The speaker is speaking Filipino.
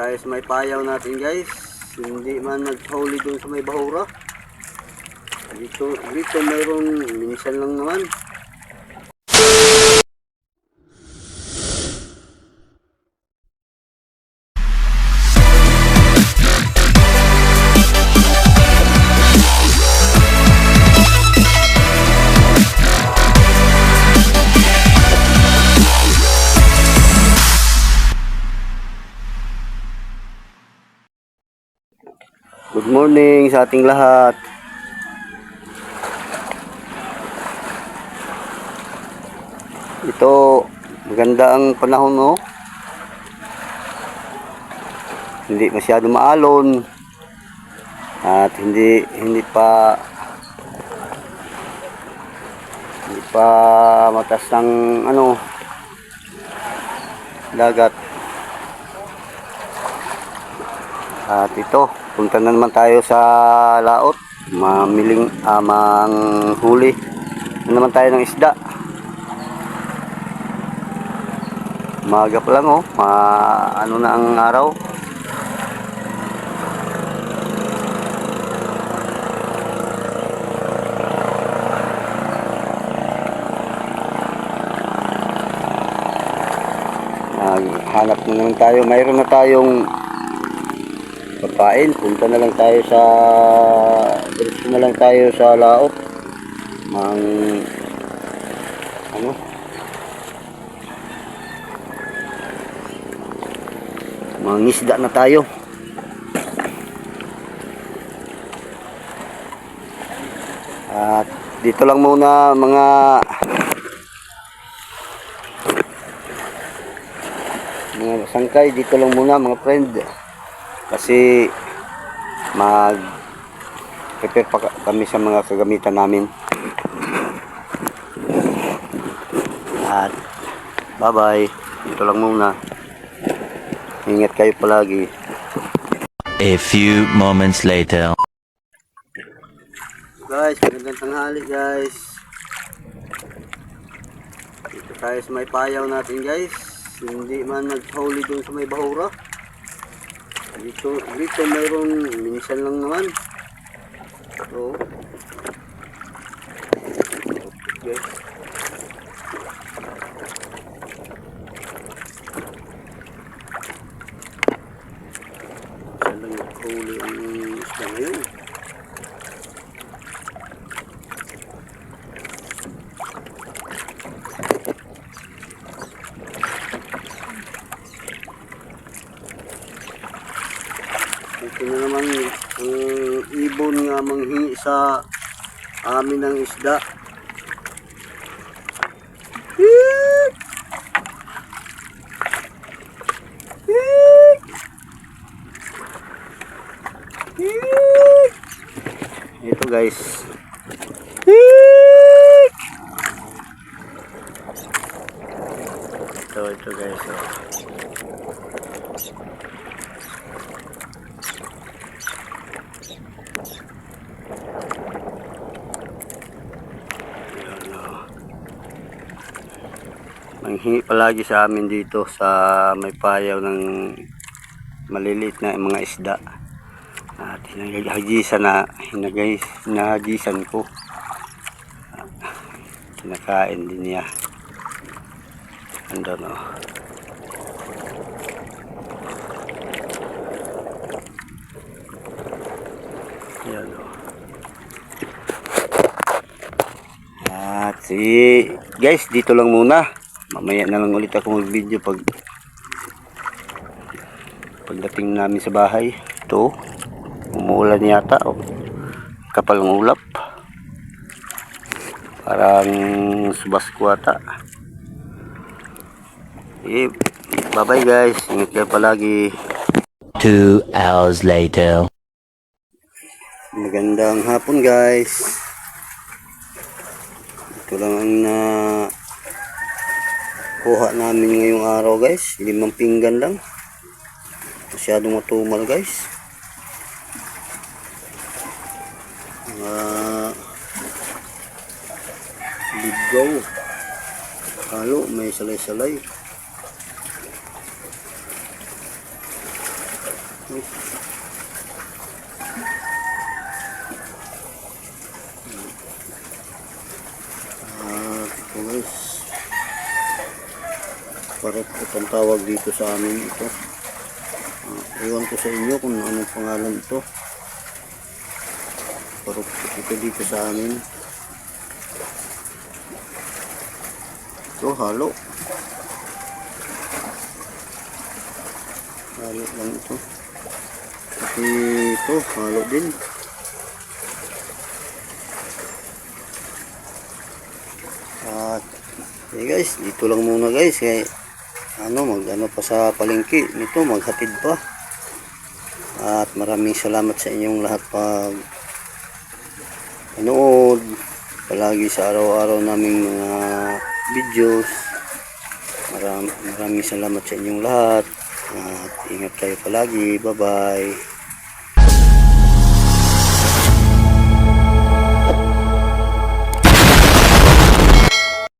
tayo sa may payaw natin guys. Hindi man naghuli dun sa may bahura. Dito, dito mayroon minsan lang naman. Good morning sa ating lahat. Ito, maganda ang panahon no. Hindi masyado maalon. At hindi hindi pa hindi pa matas ng ano dagat. At ito, punta na naman tayo sa laot. Mamiling, ah, manghuli. Na naman tayo ng isda. Maga lang oh. Ma, ano na ang araw. Maghanap na naman tayo. Mayroon na tayong pagkain. Punta na lang tayo sa diretso na lang tayo sa laot. Mang ano? Mangisda na tayo. At dito lang muna mga mga sangkay dito lang muna mga friend kasi mag prepare pa ka- kami sa mga kagamitan namin. At bye bye dito lang muna. Ingat kayo palagi. A few moments later. guys magandang tanghali guys. Dito tayo sa may payaw natin guys. Hindi man naghuli dun sa may bahura dito dito mayroon minsan lang naman. So guys minsan lang naghuli ang isda ngayon Ito na naman ang ibon nga manghingi sa amin ng isda. Ito guys. Ito, ito guys. Manghingi palagi sa amin dito sa may payaw ng maliliit na mga isda. At hinahagisan na hinagay, hinahagisan ko. Kinakain din niya. Ando no. Yan o. At si guys, dito lang muna. Mamaya na lang ulit ako mag-video pag pagdating namin sa bahay. Ito, umuulan yata. Oh. Kapal ng ulap. Parang subas ko ata. Eh, bye-bye guys. Ingat kayo palagi. Two hours later. Magandang hapon guys. Ito lang ang na kuha namin ngayong araw guys. Limang pinggan lang. Masyadong matumal guys. Mga ligaw. Halo, may salay-salay. Ah, ito guys. Parot itong tawag dito sa amin ito. Ah, ewan ko sa inyo kung anong pangalan ito. Parot ito dito sa amin. Ito, halo. Halo lang ito. Pati ito, halo din. At eh guys, dito lang muna guys kay ano mag ano pa sa palengke nito maghatid pa. At maraming salamat sa inyong lahat pag panood palagi sa araw-araw naming mga videos. Maram, maraming salamat sa inyong lahat. At ingat kayo palagi. Bye-bye.